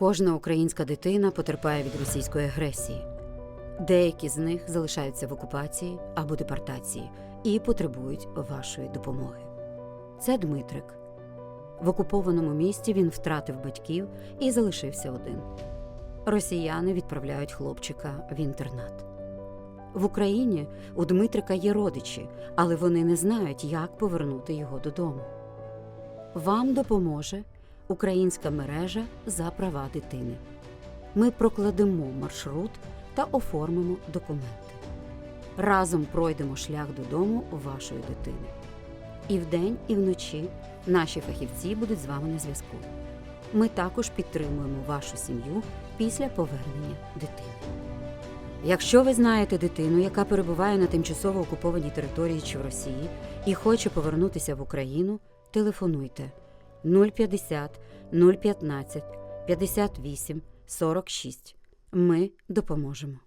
Кожна українська дитина потерпає від російської агресії. Деякі з них залишаються в окупації або депортації і потребують вашої допомоги. Це Дмитрик. В окупованому місті він втратив батьків і залишився один. Росіяни відправляють хлопчика в інтернат. В Україні у Дмитрика є родичі, але вони не знають, як повернути його додому. Вам допоможе Українська мережа за права дитини. Ми прокладемо маршрут та оформимо документи. Разом пройдемо шлях додому вашої дитини. І вдень, і вночі наші фахівці будуть з вами на зв'язку. Ми також підтримуємо вашу сім'ю після повернення дитини. Якщо ви знаєте дитину, яка перебуває на тимчасово окупованій території чи в Росії і хоче повернутися в Україну, телефонуйте 050 015 58 46. Ми допоможемо.